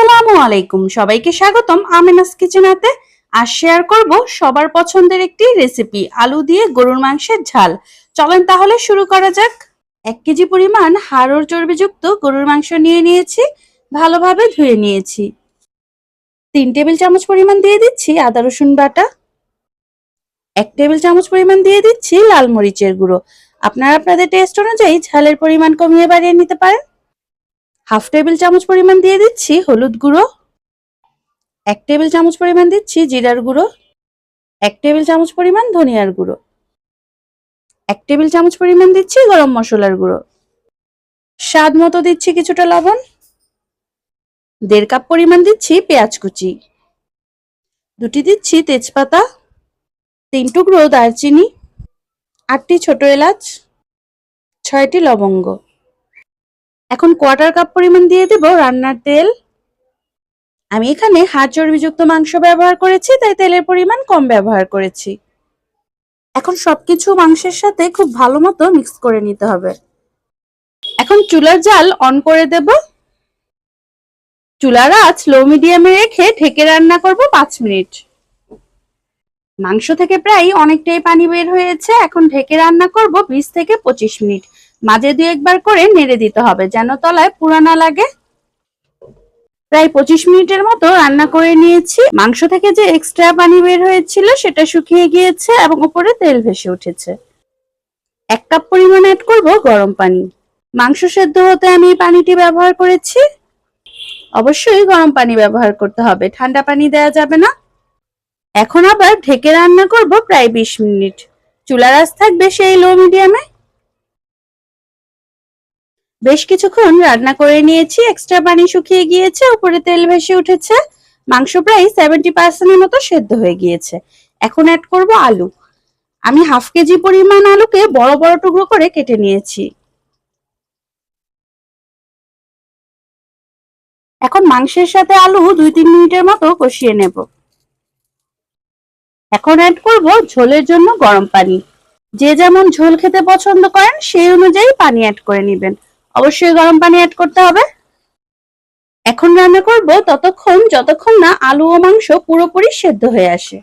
আসসালামু আলাইকুম। সবাইকে স্বাগতম আমিনাস কিচেনাতে আজ শেয়ার করব সবার পছন্দের একটি রেসিপি আলু দিয়ে গরুর মাংসের ঝাল। চলেন তাহলে শুরু করা যাক। এক কেজি পরিমাণ হাড়োর চর্বিযুক্ত গরুর মাংস নিয়ে নিয়েছি, ভালোভাবে ধুয়ে নিয়েছি। তিন টেবিল চামচ পরিমাণ দিয়ে দিচ্ছি আদা, রসুন বাটা। এক টেবিল চামচ পরিমাণ দিয়ে দিচ্ছি লাল মরিচের গুঁড়ো। আপনারা আপনাদের টেস্ট অনুযায়ী ঝালের পরিমাণ কমিয়ে বাড়িয়ে নিতে পারেন। হাফ টেবিল চামচ পরিমাণ দিয়ে দিচ্ছি হলুদ গুঁড়ো, এক টেবিল চামচ পরিমাণ দিচ্ছি জিরার গুঁড়ো, এক টেবিল চামচ পরিমাণ ধনিয়ার গুঁড়ো, এক টেবিল চামচ পরিমাণ দিচ্ছি গরম মশলার গুঁড়ো। স্বাদ মতো দিচ্ছি কিছুটা লবণ, দেড় কাপ পরিমাণ দিচ্ছি পেঁয়াজ কুচি, দুটি দিচ্ছি তেজপাতা, তিন টুকরো দারচিনি, আটটি ছোট এলাচ, ছয়টি লবঙ্গ। এখন কোয়ার্টার কাপ পরিমাণ দিয়ে দেব রান্নার তেল। আমি এখানে হাড় চর্বিযুক্ত মাংস ব্যবহার করেছি, তাই তেলের পরিমাণ কম ব্যবহার করেছি। এখন সবকিছু মাংসের সাথে খুব ভালো মতো মিক্স করে নিতে হবে। এখন চুলার জাল অন করে দেব। চুলার আঁচ লো মিডিয়ামে রেখে ঢেকে রান্না করব পাঁচ মিনিট। মাংস থেকে প্রায় অনেকটাই পানি বের হয়েছে। এখন ঢেকে রান্না করব বিশ থেকে পঁচিশ মিনিট। মাঝে দু একবার করে নেড়ে দিতে হবে যেন তলায় পুরানা লাগে। প্রায় পঁচিশ মিনিটের মতো রান্না করে নিয়েছি। মাংস থেকে যে এক্সট্রা পানি বের হয়েছিল সেটা শুকিয়ে গিয়েছে এবং উপরে তেল ভেসে উঠেছে। এক কাপ পরিমাণ অ্যাড করব গরম পানি। মাংস সেদ্ধ হতে আমি পানিটি ব্যবহার করেছি। অবশ্যই গরম পানি ব্যবহার করতে হবে। ঠান্ডা পানি দেওয়া যাবে না। এখন আবার ঢেকে রান্না করব প্রায় বিশ মিনিট। চুলার আঁচ থাকবে সেই লো মিডিয়ামে বেশ কিছুক্ষণ রান্না করে নিয়েছি এক্সট্রা পানি শুকিয়ে গিয়েছে, উপরে তেল ভেসে উঠেছে। মাংস প্রায় সেভেন্টি পার্সেন্টের মতো সেদ্ধ হয়ে গিয়েছে। এখন অ্যাড করব আলু। আমি হাফ কেজি পরিমাণ আলুকে বড় বড় টুকরো করে কেটে নিয়েছি। এখন মাংসের সাথে আলু দুই তিন মিনিটের মতো কষিয়ে নেব। এখন অ্যাড করব ঝোলের জন্য গরম পানি। যে যেমন ঝোল খেতে পছন্দ করেন, সেই অনুযায়ী পানি অ্যাড করে নেবেন। অবশ্যই গরম পানি অ্যাড করতে হবে। এখন রান্না করব ততক্ষণ, যতক্ষণ না আলু ও মাংস পুরোপুরি সেদ্ধ হয়ে আসে।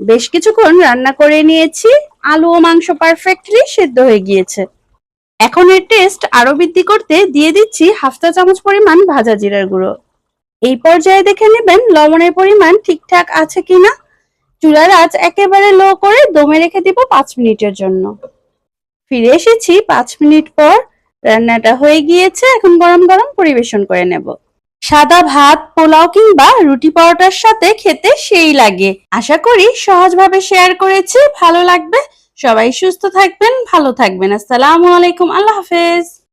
বেশ কিছুক্ষণ রান্না করে নিয়েছি। আলু ও মাংস পারফেক্টলি সেদ্ধ হয়ে গিয়েছে। এখন এর টেস্ট আরও বৃদ্ধি করতে দিয়ে দিচ্ছি হাফ চা চামচ পরিমাণ ভাজা জিরার গুঁড়ো। এই পর্যায়ে দেখে নেবেন লবণের পরিমাণ ঠিকঠাক আছে কিনা। চুলার আঁচ একেবারে লো করে দমে রেখে দিব পাঁচ মিনিটের জন্য। ফিরে এসেছি পাঁচ মিনিট পর। রান্নাটা হয়ে গিয়েছে, এখন গরম গরম পরিবেশন করে নেব। সাদা ভাত, পোলাও কিংবা রুটি পরোটার সাথে খেতে সেই লাগে। আশা করি সহজভাবে শেয়ার করেছি, ভালো লাগবে। সবাই সুস্থ থাকবেন, ভালো থাকবেন। আসসালামু আলাইকুম, আল্লাহ হাফেজ।